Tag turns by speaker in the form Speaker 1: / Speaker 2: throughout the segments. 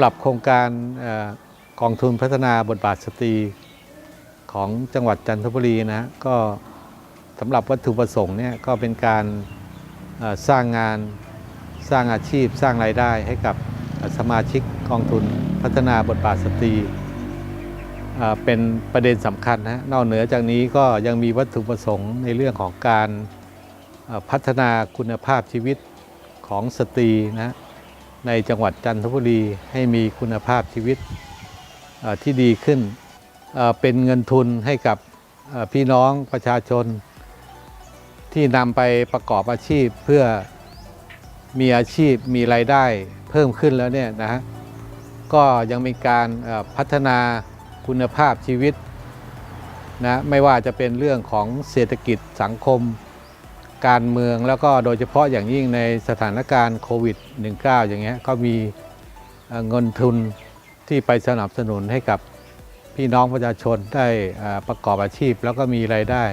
Speaker 1: สำหรับโครงการอกองทุนพัฒนาบทบาทสตรีของจังหวัดจันทบุรีนะก็สำหรับวัตถุประสงค์เนี่ยก็เป็นการสร้างงานสร้างอาชีพสร้างรายได้ให้กับสมาชิกกองทุนพัฒนาบทบาทสตรีเป็นประเด็นสำคัญนะนอกเหนือจากนี้ก็ยังมีวัตถุประสงค์ในเรื่องของการพัฒนาคุณภาพชีวิตของสตรีนะ ในจังหวัดจันทบุรีให้มีคุณภาพชีวิตที่ดีขึ้น เป็นเงินทุนให้กับพี่น้องประชาชน ที่นำไปประกอบอาชีพเพื่อมีอาชีพมีรายได้เพิ่มขึ้นแล้วเนี่ยนะฮะก็ยังมีการพัฒนาคุณภาพชีวิตนะไม่ว่าจะเป็นเรื่องของเศรษฐกิจสังคม การเมืองแล้วก็โดยเฉพาะอย่างยิ่งในสถานการณ์โควิด -19 อย่างเงี้ยก็มีเงินทุนที่ไปสนับสนุนให้กับพี่น้องประชาชนได้อ่อประกอบอาชีพ แล้วก็มีรายได้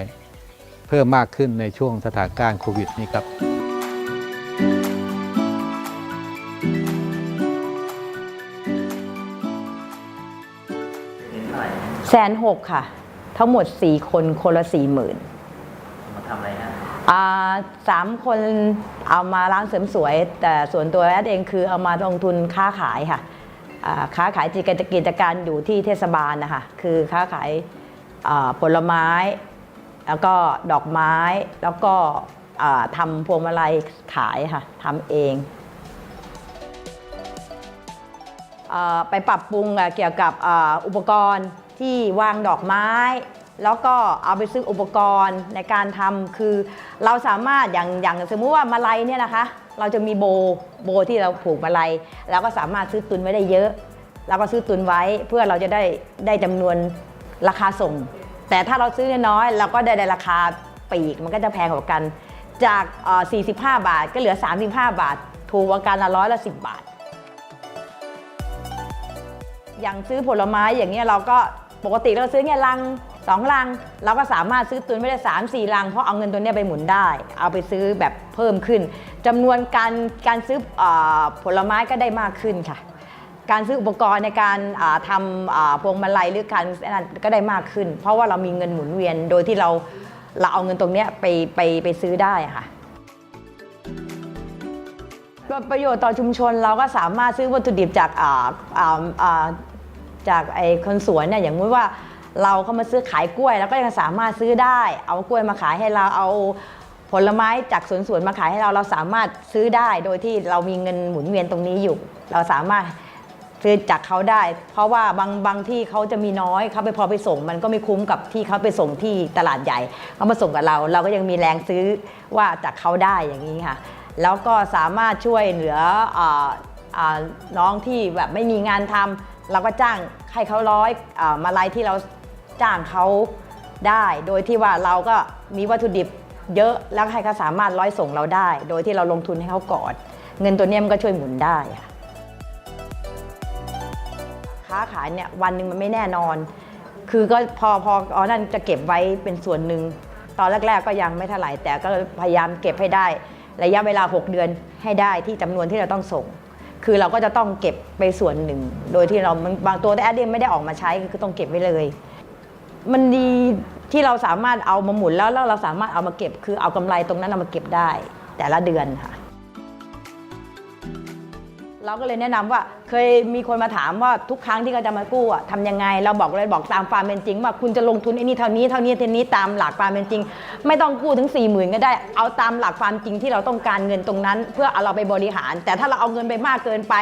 Speaker 1: เพิ่มมากขึ้นในช่วงสถานการณ์โควิดนี้ครับ
Speaker 2: แสนหกค่ะ ทั้งหมด 4 คนคนละสี่หมื่น
Speaker 3: มาทำอะไรฮะ
Speaker 2: สามคนเอามาร้านเสริมสวย แต่ส่วนตัวแอดเองคือเอามาลงทุนค้าขายค่ะค้าขายกิจกิจการอยู่ที่เทศบาลนะคะคือค้าขายผลไม้ แล้วก็ดอกไม้แล้วก็ทำพวงมาลัยขายค่ะทำเองอไปปรับปรุงเกี่ยวกับอุปกรณ์ที่วางดอกไม้ แล้วก็เอาไปซื้ออุปกรณ์ในการทำคือ เราสามารถอย่างอย่างสมมุติว่ามาลัยเนี่ยนะคะ เราจะมีโบโบที่เราผูกมาลัยเราก็สามารถซื้อตุนไว้ได้เยอะเราก็ซื้อตุนไว้เพื่อเราจะได้ได้จำนวนราคาส่ง แต่ถ้าเราซื้อน้อยเราก็ได้ในราคาปีกมันก็จะแพงกว่ากัน จาก 45 บาทก็เหลือ 35 บาท ถูกกว่ากันละร้อยละ 10 บาท อย่างซื้อผลไม้อย่างเงี้ยเราก็ปกติเราซื้อเนี่ยลัง สองลัง เราก็สามารถซื้อตุนไว้ได้สามสี่ลัง เพราะเอาเงินตัวเนี้ยไปหมุนได้ เอาไปซื้อแบบเพิ่มขึ้นจำนวนการการซื้ออผลไม้ก็ได้มากขึ้นค่ะ การซื้ออุปกรณ์ในการาทำพวงมาลัยหรือการนั่นก็ได้มากขึ้น เพราะว่าเรามีเงินหมุนเวียนโดยที่เราเราเอาเงินตรงเนี้ยไปไปไปซื้อได้ค่ะประโยชน์ต่อชุมชนเราก็สามารถซื้อวัตถุดิบจากจากไอ้คนสวนเนี่ยอย่างมุติว่า เราเข้ามาซื้อขายกล้วย แล้วก็ยังสามารถซื้อได้ เอากล้วยมาขายให้เราเอาผลไม้จากสวนสวนมาขายให้เราเราสามารถซื้อได้โดยที่เรามีเงินหมุนเวียนตรงนี้อยู่ เราสามารถซื้อจากเขาได้ เพราะว่าบางบางที่เขาจะมีน้อยเขาไปพอไปส่ง มันก็ไม่คุ้มกับที่เขาไปส่งที่ตลาดใหญ่เขามาส่งกับเรา เราก็ยังมีแรงซื้อว่าจากเขาได้อย่างนี้ค่ะ แล้วก็สามารถช่วยเหลือออน้องที่แบบไม่มีงานทำ เราก็จ้างให้เขาร้อยอามาลัยที่เราจ้างเขาได้ โดยที่ว่าเราก็มีวัตถุดิบเยอะแล้วให้เขาสามารถร้อยส่งเราได้ โดยที่เราลงทุนให้เขาก่อนเงินตัวเนี้มันก็ช่วยหมุนได้ค่ะค้าขายเนี่ยวันหนึ่งมันไม่แน่นอน คือก็พอพออ๋อนั่นจะเก็บไว้เป็นส่วนหนึ่งตอนแรก ๆ ก็ยังไม่เท่าไหร่แต่ก็พยายามเก็บให้ได้ ระยะเวลา 6 เดือนให้ได้ที่จำนวนที่เราต้องส่ง คือเราก็จะต้องเก็บไปส่วนหนึ่ง โดยที่เราบางตัวแต่แอดเดนไม่ได้ออกมาใช้คือต้องเก็บไว้เลย มันดีที่เราสามารถเอามาหมุนแล้วแล้วเราสามารถเอามาเก็บ คือเอากำไรตรงนั้นเอามาเก็บได้ แต่ละเดือนค่ะ เราก็เลยแนะนำว่าเคยมีคนมาถามว่าทุกครั้งที่เขาจะมากู้อะทำยังไง เราบอกเลยบอกตามความเป็นจริง ว่าคุณจะลงทุนไอ้นี่เท่านี้เท่านี้เท่านี้ตามหลักความเป็นจริง ไม่ต้องกู้ถึง4ี่หมื่นก็ได้เอาตามหลักความจริงที่เราต้องการเงินตรงนั้น เพื่อเอาเราไปบริหาร แต่ถ้าเราเอาเงินไปมากเกินไป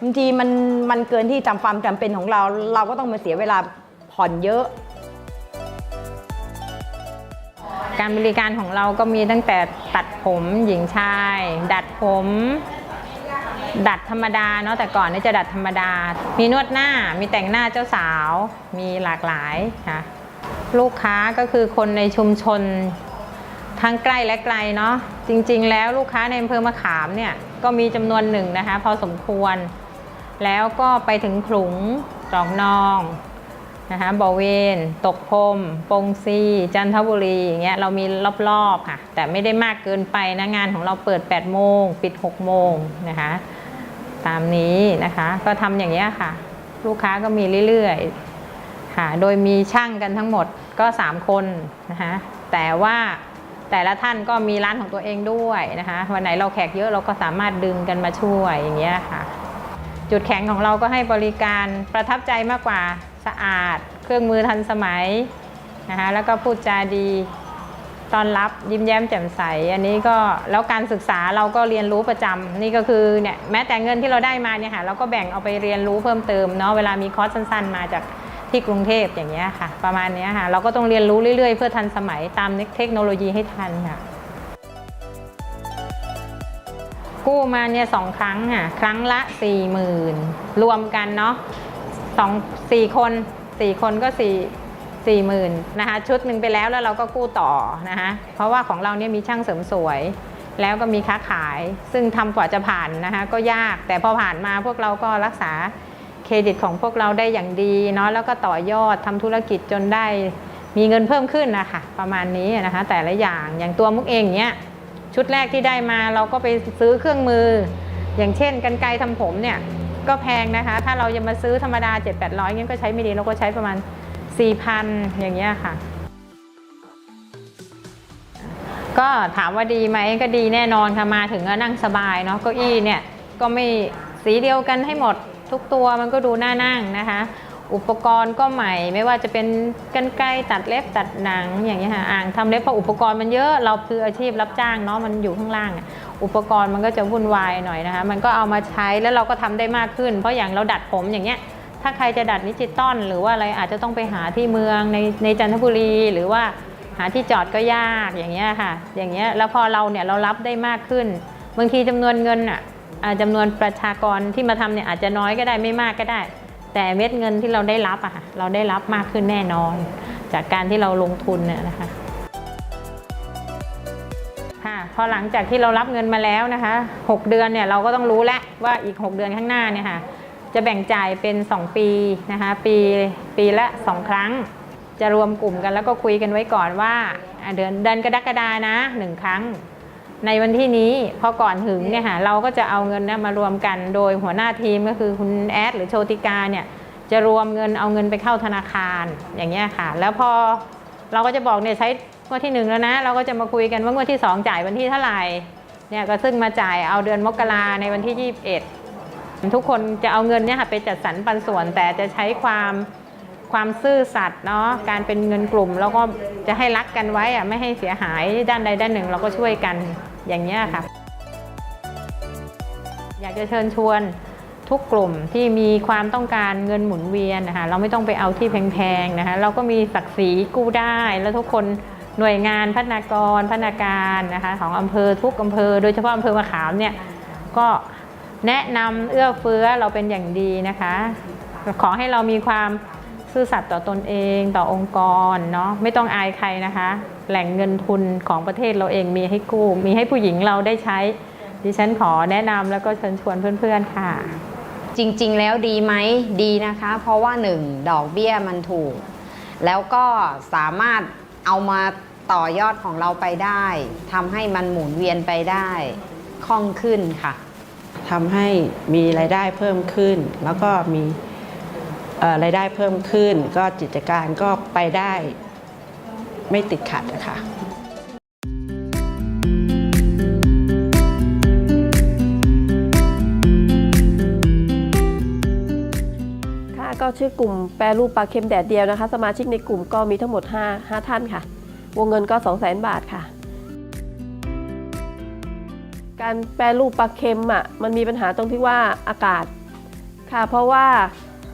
Speaker 2: บางทีมันมันเกินที่จำความจำเป็นของเรา เราก็ต้องมาเสียเวลาผ่อนเยอะ
Speaker 4: การบริการของเราก็มีตั้งแต่ตัดผมหญิงชาย ดัดผม ดัดธรรมดาเนาะแต่ก่อนนี่จะดัดธรรมดา มีนวดหน้ามีแต่งหน้าเจ้าสาว มีหลากหลายค่ะลูกค้าก็คือคนในชุมชนทั้งใกล้และไกลเนาะจริง ๆ แล้วลูกค้าในอำเภอมะขามเนี่ยก็มีจำนวนหนึ่งนะคะ พอสมควร แล้วก็ไปถึงขลุงจอกนองนะคะบอเวนตกพรมปงซี จันทบุรีอย่างเงี้ยเรามีรอบๆค่ะ แต่ไม่ได้มากเกินไปนะงานของเราเปิด 8 โมง ปิด 6 โมงนะคะ ตามนี้นะคะ ก็ทำอย่างนี้ค่ะ ลูกค้าก็มีเรื่อยๆค่ะโดยมีช่างกันทั้งหมดก็ 3 คนนะคะแต่ว่าแต่ละท่านก็มีร้านของตัวเองด้วยนะคะวันไหนเราแขกเยอะเราก็สามารถดึงกันมาช่วยอย่างเงี้ยค่ะ จุดแข็งของเราก็ให้บริการประทับใจมากกว่าสะอาด เครื่องมือทันสมัยนะคะแล้วก็พูดจาดี ต้อนรับยิ้มแย้มแจ่มใส อันนี้ก็แล้วการศึกษาเราก็เรียนรู้ประจำนี่ก็คือเนี่ยแม้แต่เงินที่เราได้มาเนี่ยค่ะเราก็แบ่งเอาไปเรียนรู้เพิ่มเติมเนาะเวลามีคอร์สสั้น ๆ มาจากที่กรุงเทพอย่างเงี้ยค่ะ ประมาณนี้ค่ะ เราก็ต้องเรียนรู้เรื่อยๆ เพื่อทันสมัยตามเทคโนโลยีให้ทันค่ะ กู้มาเนี่ยสองครั้งอะ ครั้งละสี่หมื่นรวมกันเนาะสองสี่คนสี่คนก็สี่ สี่หมื่นนะคะชุดหนึ่งไปแล้วแล้วเราก็กู้ต่อนะคะเพราะว่าของเราเนี่ยมีช่างเสริมสวย แล้วก็มีค้าขาย ซึ่งทำกว่าจะผ่านนะคะก็ยากแต่พอผ่านมาพวกเราก็รักษาเครดิตของพวกเราได้อย่างดีเนาะแล้วก็ต่อยอดทำธุรกิจจนได้มีเงินเพิ่มขึ้นนะคะประมาณนี้นะคะแต่ละอย่างอย่างตัวมุกเองเนี่ยชุดแรกที่ได้มาเราก็ไปซื้อเครื่องมือ อย่างเช่นกันไกรทำผมเนี่ยก็แพงนะคะ ถ้าเราจะมาซื้อธรรมดา 7 8 0 0งั้นก็ใช้ไม่ดีเราก็ใช้ประมาณ 4,000 อย่างเงี้ยค่ะ ก็ถามว่าดีไหมก็ดีแน่นอนค่ะมาถึงก็นั่งสบายเนาะเก้าอี้เนี่ยก็ไม่สีเดียวกันให้หมดทุกตัวมันก็ดูน่านั่งนะคะ อุปกรณ์ก็ใหม่ไม่ว่าจะเป็นกันไกรตัดเล็บตัดหนังอย่างเงี้ยค่ะอ่างทำเล็บเพราะอุปกรณ์มันเยอะเราคืออาชีพรับจ้างเนาะมันอยู่ข้างล่างอะอุปกรณ์มันก็จะวุ่นวายหน่อยนะคะ มันก็เอามาใช้แล้วเราก็ทำได้มากขึ้น เพราะอย่างเราดัดผมอย่างเงี้ย ถ้าใครจะดัดดิจิตอลหรือว่าอะไรอาจจะต้องไปหาที่เมืองในในจันทบุรีหรือว่าหาที่จอดก็ยากอย่างเงี้ยค่ะ อย่างเงี้ยแล้วพอเราเนี่ยเรารับได้มากขึ้น บางทีจำนวนเงินอะจำนวนประชากรที่มาทำเนี่ยอาจจะน้อยก็ได้ไม่มากก็ได้ แต่เม็ดเงินที่เราได้รับอะค่ะเราได้รับมากขึ้นแน่นอน จากการที่เราลงทุนเนี่ยนะคะค่ะพอหลังจากที่เรารับเงินมาแล้วนะคะ 6 เดือนเนี่ยเราก็ต้องรู้แล้วว่าอีก 6 เดือนข้างหน้าเนี่ยค่ะ จะแบ่งจ่ายเป็น 2 ปีนะคะปีปีละ 2 ครั้ง จะรวมกลุ่มกันแล้วก็คุยกันไว้ก่อนว่าอะเดือนเดือนกรกฎานะหนึ่งครั้ง ในวันที่นี้พอก่อนถึงเนี่ยค่ะเราก็จะเอาเงินเนยมารวมกันโดยหัวหน้าทีมก็คือคุณแอดหรือโชติกาเนี่ยจะรวมเงินเอาเงินไปเข้าธนาคารอย่างเงี้ยค่ะ แล้วพอเราก็จะบอกเนี่ยใช้งวดที่หนึ่งแล้วนะ เราก็จะมาคุยกันว่างวดที่สองจ่ายวันที่เท่าไหร่เนี่ยก็ซึ่งมาจ่ายเอาเดือนมกราในวันที่ 21 ทุกคนจะเอาเงินเนี่ยค่ะไปจัดสรรปันส่วน แต่จะใช้ความความซื่อสัตย์เนาะการเป็นเงินกลุ่ม แล้วก็จะให้รักกันไว้อะไม่ให้เสียหายด้านใดด้านหนึ่ง เราก็ช่วยกันอย่างเงี้ยค่ะ อยากจะเชิญชวนทุกกลุ่มที่มีความต้องการเงินหมุนเวียนนะคะเราไม่ต้องไปเอาที่แพงๆนะคะเราก็มีศักดิ์ศรีกู้ได้ แล้วทุกคนหน่วยงานพัฒนากรพัฒนาการนะคะของอำเภอทุกอำเภอ โดยเฉพาะอำเภอมะขามเนี่ยก็ แนะนำเอื้อเฟื้อเราเป็นอย่างดีนะคะ ขอให้เรามีความซื่อสัตย์ต่อตนเองต่อองค์กรเนาะไม่ต้องอายใครนะคะ แหล่งเงินทุนของประเทศเราเองมีให้กู้ มีให้ผู้หญิงเราได้ใช้ ดิฉันขอแนะนำแล้วก็เชิญชวนเพื่อนๆค่ะ
Speaker 5: จริงๆแล้วดีไหมดีนะคะ เพราะว่าหนึ่งดอกเบี้ยมันถูก แล้วก็สามารถเอามาต่อยอดของเราไปได้ทำให้มันหมุนเวียนไปได้คล่องขึ้นค่ะ
Speaker 6: ทำให้มีรายได้เพิ่มขึ้น แล้วก็มีรายได้เพิ่มขึ้น ก็กิจการก็ไปได้ไม่ติดขัดนะคะ
Speaker 7: ค่ะก็ชื่อกลุ่มแปรรูปปลาเค็มแดดเดียวนะคะ สมาชิกในกลุ่มก็มีทั้งหมด 5 5 ท่านค่ะ วงเงินก็ 2 0 0 0 0 0 บาทค่ะ การแปรรูปปลาเค็มอะมันมีปัญหาตรงที่ว่าอากาศค่ะเพราะว่า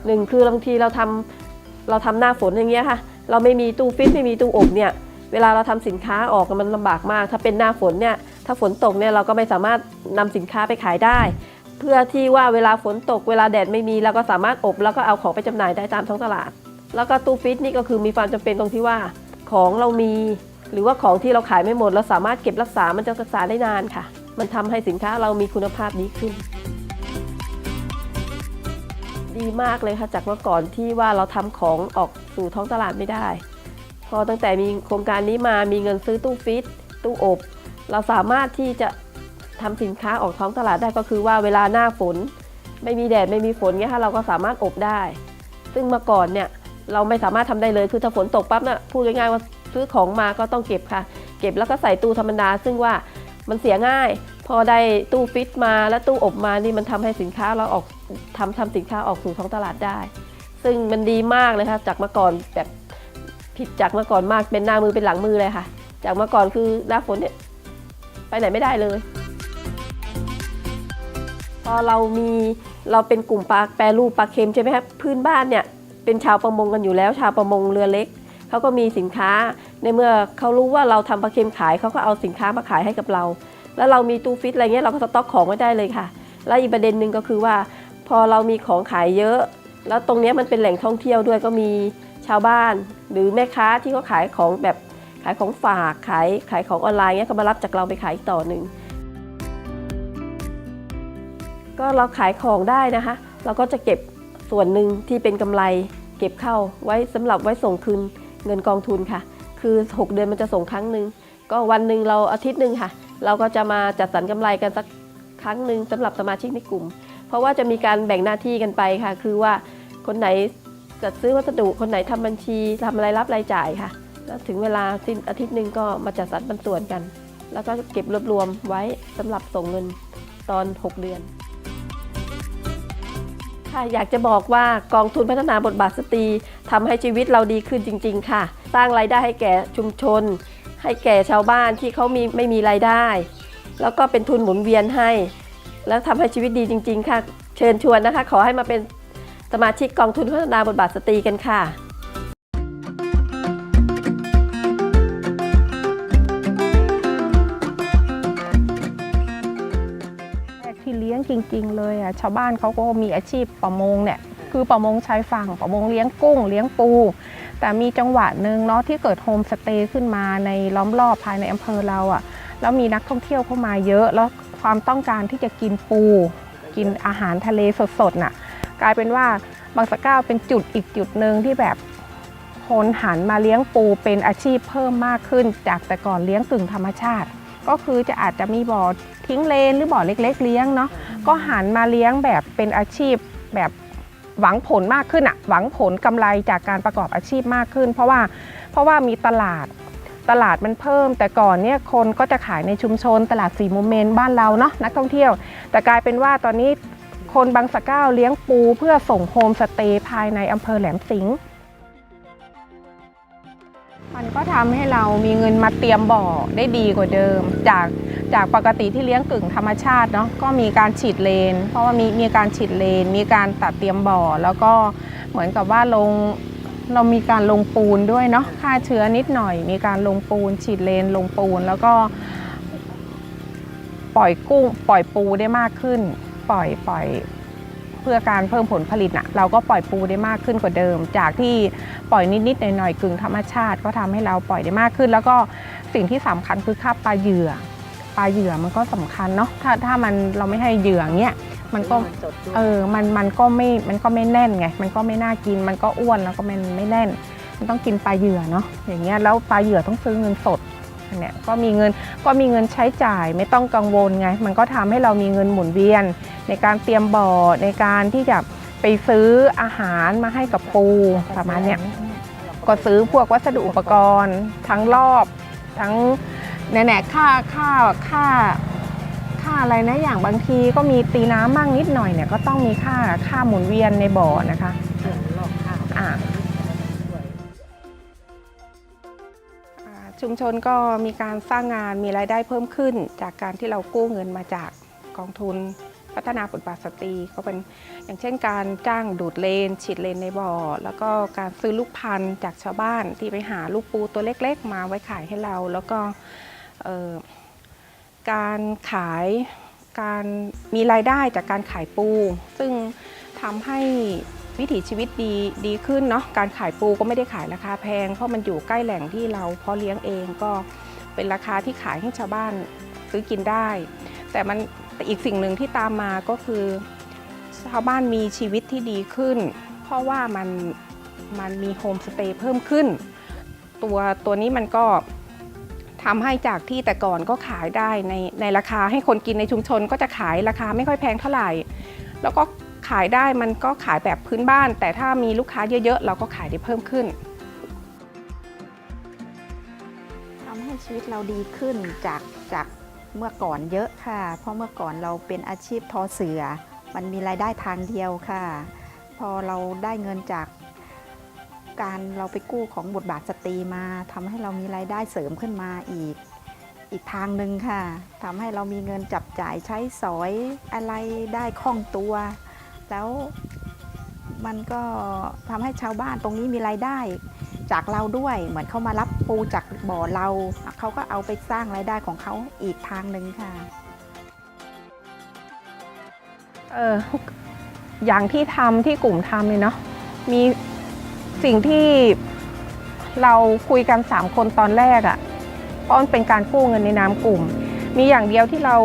Speaker 7: หนึ่งคือบางทีเราทำเราทำหน้าฝนอย่างเงี้ยค่ะ เราไม่มีตู้ฟิตไม่มีตู้อบเนี่ยเวลาเราทำสินค้าออกมันลำบากมาก ถ้าเป็นหน้าฝนเนี่ยถ้าฝนตกเนี่ยเราก็ไม่สามารถนำสินค้าไปขายได้ เพื่อที่ว่าเวลาฝนตกเวลาแดดไม่มีเราก็สามารถอบแล้วก็เอาของไปจำหน่ายได้ตามท้องตลาด แล้วก็ตู้ฟิตนี่ก็คือมีความจำเป็นตรงที่ว่าของเรามี หรือว่าของที่เราขายไม่หมดเราสามารถเก็บรักษามันจะรักษาได้นานค่ะ มันทำให้สินค้าเรามีคุณภาพดีขึ้น ดีมากเลยค่ะจากเมื่อก่อนที่ว่าเราทำของออกสู่ท้องตลาดไม่ได้ พอตั้งแต่มีโครงการนี้มามีเงินซื้อตู้ฟิตตู้อบ เราสามารถที่จะทำสินค้าออกท้องตลาดได้ก็คือว่าเวลาหน้าฝน ไม่มีแดดไม่มีฝนเงี้ยค่ะเราก็สามารถอบได้ ซึ่งเมื่อก่อนเนี่ยเราไม่สามารถทำได้เลย คือถ้าฝนตกปั๊บน่ะพูดง่ายๆว่าซื้อของมาก็ต้องเก็บค่ะ เก็บแล้วก็ใส่ตู้ธรรมดา ซึ่งว่า มันเสียง่าย พอได้ตู้ฟิตมาแล้วตู้อบมานี่มันทำให้สินค้าเราออกทำทำสินค้าออกสู่ท้องตลาดได้ ซึ่งมันดีมากเลยค่ะจากเมื่อก่อนแบบผิดจากเมื่อก่อนมากเป็นหน้ามือเป็นหลังมือเลยค่ะ จากเมื่อก่อนคือหน้าฝนเนี่ยไปไหนไม่ได้เลย พอเรามีเราเป็นกลุ่มปลาแปรรูปปลาเค็มใช่ไหมครับพื้นบ้านเนี่ยเป็นชาวประมงกันอยู่แล้ว ชาวประมงเรือเล็ก เขาก็มีสินค้าในเมื่อเขารู้ว่าเราทำปลาเค็มขายเขาก็เอาสินค้ามาขายให้กับเรา แล้วเรามีตู้ฟิตอะไรเงี้ยเราก็สต็อกของไว้ได้เลยค่ะ แล้วอีกประเด็นหนึ่งก็คือว่า พอเรามีของขายเยอะ แล้วตรงเนี้ยมันเป็นแหล่งท่องเที่ยวด้วยก็มีชาวบ้าน หรือแม่ค้าที่เขาขายของแบบขายของฝากขายขายของออนไลน์เงี้ยก็มารับจากเราไปขายอีกต่อหนึ่งก็เราขายของได้นะคะ เราก็จะเก็บส่วนหนึ่งที่เป็นกำไร เก็บเข้าไว้สำหรับไว้ส่งคืน เงินกองทุนค่ะ คือ 6 เดือนมันจะส่งครั้งหนึ่งก็วันหนึ่งเราอาทิตย์หนึ่งค่ะ เราก็จะมาจัดสรรกำไรกันสักครั้งหนึ่งสำหรับสมาชิกในกลุ่ม เพราะว่าจะมีการแบ่งหน้าที่กันไปค่ะ คือว่าคนไหนจัดซื้อวัสดุคนไหนทำบัญชีทำรายรับรายจ่ายค่ะ แล้วถึงเวลาสิ้นอาทิตย์หนึ่งก็มาจัดสรรปันส่วนกัน แล้วก็เก็บรวบรวมไว้สำหรับส่งเงินตอน 6 เดือน ค่ะอยากจะบอกว่ากองทุนพัฒนาบทบาทสตรีทำให้ชีวิตเราดีขึ้นจริง ๆ ค่ะ สร้างรายได้ให้แก่ชุมชน ให้แก่ชาวบ้านที่เขามีไม่มีรายได้ แล้วก็เป็นทุนหมุนเวียนให้ แล้วทำให้ชีวิตดีจริง ๆ ค่ะ เชิญชวนนะคะ ขอให้มาเป็นสมาชิกกองทุนพัฒนาบทบาทสตรีกันค่ะ
Speaker 8: จริง ๆ เลยอะชาวบ้านเขาก็มีอาชีพประมงเนี่ยคือประมงชายฝั่งประมงเลี้ยงกุ้ง เลี้ยงปู แต่มีจังหวะหนึ่งเนาะที่เกิดโฮมสเตย์ขึ้นมาในล้อมรอบภายในอำเภอเราอะแล้วมีนักท่องเที่ยวเข้ามาเยอะ แล้วความต้องการที่จะกินปู กินอาหารทะเลสดๆน่ะกลายเป็นว่าบางสะเก้าเป็นจุดอีกจุดหนึ่งที่แบบคนหันมาเลี้ยงปูเป็นอาชีพเพิ่มมากขึ้น จากแต่ก่อนเลี้ยงกึ่งธรรมชาติ ก็คือจะอาจจะมีบ่อทิ้งเลนหรือบ่อเล็ก ๆ เลี้ยงเนาะก็หันมาเลี้ยงแบบเป็นอาชีพแบบหวังผลมากขึ้นอะหวังผลกำไรจากการประกอบอาชีพมากขึ้น เพราะว่าเพราะว่ามีตลาดตลาดมันเพิ่ม แต่ก่อนเนี่ยคนก็จะขายในชุมชนตลาดสี่มุมเมนบ้านเราเนาะนักท่องเที่ยว แต่กลายเป็นว่าตอนนี้คนบางสะเก้าเลี้ยงปูเพื่อส่งโฮมสเตย์ภายในอำเภอแหลมสิงห์ มันก็ทำให้เรามีเงินมาเตรียมบ่อได้ดีกว่าเดิม จากจากปกติที่เลี้ยงกึ่งธรรมชาติเนาะก็มีการฉีดเลน เพราะว่ามีมีการฉีดเลน มีการตัดเตรียมบ่อ แล้วก็เหมือนกับว่าลงเรามีการลงปูนด้วยเนาะฆ่าเชื้อนิดหน่อย มีการลงปูน ฉีดเลนลงปูน แล้วก็ ปล่อยกุ้งปล่อยปูได้มากขึ้น ปล่อยปล่อย เพื่อการเพิ่มผลผลิตนะเราก็ปล่อยปูได้มากขึ้นกว่าเดิม จากที่ปล่อยนิดๆหน่อยๆกึ่งธรรมชาติ ก็ทำให้เราปล่อยได้มากขึ้น แล้วก็สิ่งที่สำคัญคือค่าปลาเหยื่อปลาเหยื่อมันก็สำคัญเนาะถ้าถ้ามันเราไม่ให้เหยื่อเงี้ยมันก็เออมันมันก็ไม่มันก็ไม่แน่นไงมันก็ไม่น่ากินมันก็อ้วนแล้วก็มันไม่แน่น มันต้องกินปลาเหยื่อเนาะอย่างเงี้ยแล้วปลาเหยื่อต้องซื้อเงินสด เนี่ยก็มีเงินก็มีเงินใช้จ่ายไม่ต้องกังวลไง มันก็ทำให้เรามีเงินหมุนเวียน ในการเตรียมบ่อในการที่จะไปซื้ออาหารมาให้กับปูประมาณเนี้ยก็ซื้อพวกวัสดุอุปกรณ์ ทั้งรอบ ทั้งแน่ๆค่าค่าค่าค่าอะไรนะอย่างบางทีก็มีตีน้ำบ้างนิดหน่อยเนี่ยก็ต้องมีค่าค่าหมุนเวียนในบ่อนะคะอ่า ชุมชนก็มีการสร้างงานมีรายได้เพิ่มขึ้น จากการที่เรากู้เงินมาจากกองทุนพัฒนาบทบาทสตรีก็เป็นอย่างเช่นการจ้างดูดเลน ฉีดเลนในบ่อ แล้วก็การซื้อลูกพันธุ์จากชาวบ้านที่ไปหาลูกปูตัวเล็กๆ มาไว้ขายให้เรา แล้วก็การขายการมีรายได้จากการขายปู ซึ่งทำให้ วิถีชีวิตดีดีขึ้นเนาะการขายปูก็ไม่ได้ขายราคาแพง เพราะมันอยู่ใกล้แหล่งที่เราเพาะเลี้ยงเองก็เป็นราคาที่ขายให้ชาวบ้านซื้อกินได้ แต่มันอีกสิ่งหนึ่งที่ตามมาก็คือชาวบ้านมีชีวิตที่ดีขึ้น เพราะว่ามันมันมีโฮมสเตย์เพิ่มขึ้น ตัวตัวนี้มันก็ทำให้จากที่แต่ก่อนก็ขายได้ในในราคาให้คนกินในชุมชนก็จะขายราคาไม่ค่อยแพงเท่าไหร่ แล้วก็ ขายได้มันก็ขายแบบพื้นบ้าน แต่ถ้ามีลูกค้าเยอะๆ เราก็ขายได้เพิ่มขึ้น
Speaker 9: ทำให้ชีวิตเราดีขึ้นจากจากเมื่อก่อนเยอะค่ะ เพราะเมื่อก่อนเราเป็นอาชีพทอเสือ มันมีรายได้ทางเดียวค่ะ พอเราได้เงินจากการเราไปกู้ของบทบาทสตรีมาทำให้เรามีรายได้เสริมขึ้นมาอีก อีกทางหนึ่งค่ะทำให้เรามีเงินจับจ่ายใช้สอยอะไรได้คล่องตัว แล้วมันก็ทำให้ชาวบ้านตรงนี้มีรายได้จากเราด้วย เหมือนเขามารับปูจากบ่อเรา เขาก็เอาไปสร้างรายได้ของเขาอีกทางหนึ่งค่ะ
Speaker 8: เอออย่างที่ทำที่กลุ่มทำเลยเนาะมีสิ่งที่เราคุยกัน3คนตอนแรกอะ่ะเพราะมันเป็นการกู้เงินในนามกลุ่ม มีอย่างเดียวที่เรา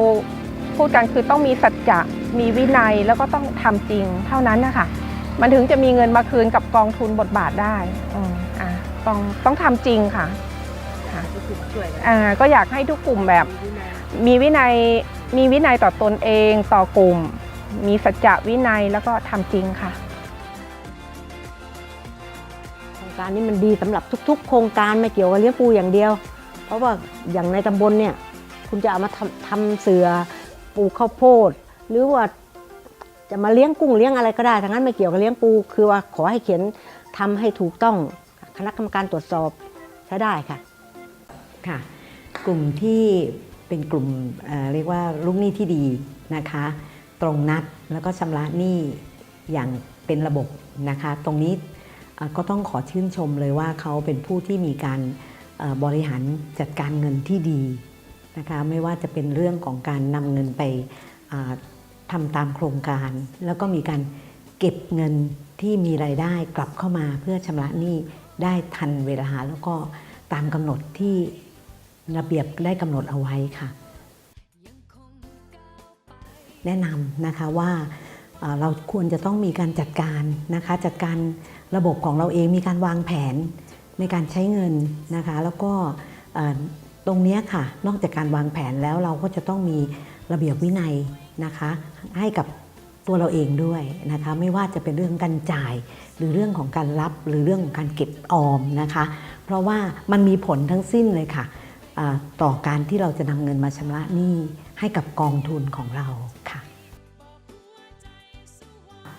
Speaker 8: พูดกันคือต้องมีสัจจะ มีวินัยแล้วก็ต้องทำจริงเท่านั้นนะคะมันถึงจะมีเงินมาคืนกับกองทุนบทบาทได้อืมอะต้องต้องทำจริงค่ะค่ะอ่าก็อยากให้ทุกกลุ่มแบบ มีวินัยมีวินัยต่อตนเองต่อกลุ่ม มีสัจจะวินัยแล้วก็ทำจริงค่ะ
Speaker 2: โครงการนี้มันดีสำหรับทุก ๆ โครงการไม่เกี่ยวกับเลี้ยงปูอย่างเดียว เพราะว่าอย่างในตำบลเนี่ย คุณจะเอามาทำทำเสือปลูกข้าวโพด หรือว่าจะมาเลี้ยงกุ้งเลี้ยงอะไรก็ได้ทั้งนั้นไม่เกี่ยวกับเลี้ยงปู คือว่าขอให้เขียนทำให้ถูกต้องคณะกรรมการตรวจสอบใช้ได้ค่ะ
Speaker 10: ค่ะ กลุ่มที่เป็นกลุ่มเเรียกว่าลูกหนี้ที่ดีนะคะ ตรงนัดแล้วก็ชำระหนี้อย่างเป็นระบบนะคะ ตรงนี้ก็ต้องขอชื่นชมเลยว่าเขาเป็นผู้ที่มีการบริหารจัดการเงินที่ดีนะคะ ไม่ว่าจะเป็นเรื่องของการนำเงินไป ทำตามโครงการ แล้วก็มีการเก็บเงินที่มีรายได้กลับเข้ามาเพื่อชำระหนี้ได้ทันเวลาแล้วก็ตามกำหนดที่ระเบียบได้กำหนดเอาไว้ค่ะ แนะนำนะคะว่าเราควรจะต้องมีการจัดการนะคะจัดการระบบของเราเองมีการวางแผนในการใช้เงินนะคะ แล้วก็ตรงนี้ค่ะ นอกจากการวางแผนแล้วเราก็จะต้องมีระเบียบวินัย นะคะให้กับตัวเราเองด้วยนะคะไม่ว่าจะเป็นเรื่องการจ่าย หรือเรื่องของการรับหรือเรื่องของการเก็บออมนะคะ เพราะว่ามันมีผลทั้งสิ้นเลยค่ะต่อการที่เราจะนำเงินมาชำระหนี้ให้กับกองทุนของเราค่ะ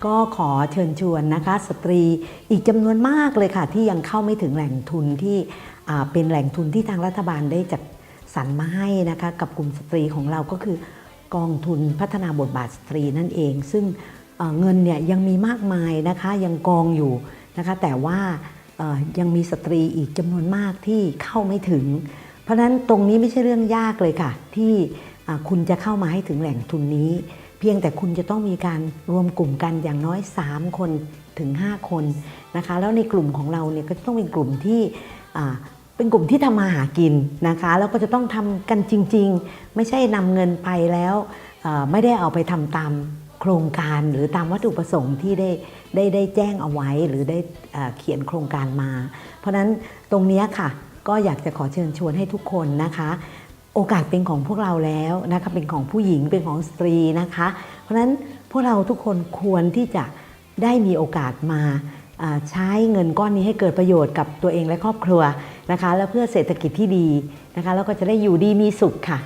Speaker 10: ก็ขอเชิญชวนนะคะ สตรีอีกจำนวนมากเลยค่ะ ที่ยังเข้าไม่ถึงแหล่งทุนที่เป็นแหล่งทุนที่ทางรัฐบาลได้จัดสรรมาให้นะคะ กับกลุ่มสตรีของเราก็คือ กองทุนพัฒนาบทบาทสตรีนั่นเอง ซึ่งเเงินเนี่ยยังมีมากมายนะคะยังกองอยู่นะคะแต่ว่ายังมีสตรีอีกจำนวนมากที่เข้าไม่ถึง เพราะนั้นตรงนี้ไม่ใช่เรื่องยากเลยค่ะ ที่คุณจะเข้ามาให้ถึงแหล่งทุนนี้ เพียงแต่คุณจะต้องมีการรวมกลุ่มกันอย่างน้อย 3 คนถึง 5 คนนะคะแล้วในกลุ่มของเราเนี่ยก็ต้องเป็นกลุ่มที่ เป็นกลุ่มที่ทำมาหากินนะคะแล้วก็จะต้องทำกันจริง ๆ ไม่ใช่นำเงินไปแล้วไม่ได้เอาไปทำตามโครงการหรือตามวัตถุประสงค์ที่ได้ได้ได้แจ้งเอาไว้หรือได้อ่าเขียนโครงการมา เพราะนั้นตรงนี้ค่ะก็อยากจะขอเชิญชวนให้ทุกคนนะคะ โอกาสเป็นของพวกเราแล้วนะคะเป็นของผู้หญิงเป็นของสตรีนะคะ เพราะนั้นพวกเราทุกคนควรที่จะได้มีโอกาสมา ใช้เงินก้อนนี้ให้เกิดประโยชน์กับตัวเองและครอบครัวนะคะ และเพื่อเศรษฐกิจที่ดีนะคะแล้วก็จะได้อยู่ดีมีสุขค่ะ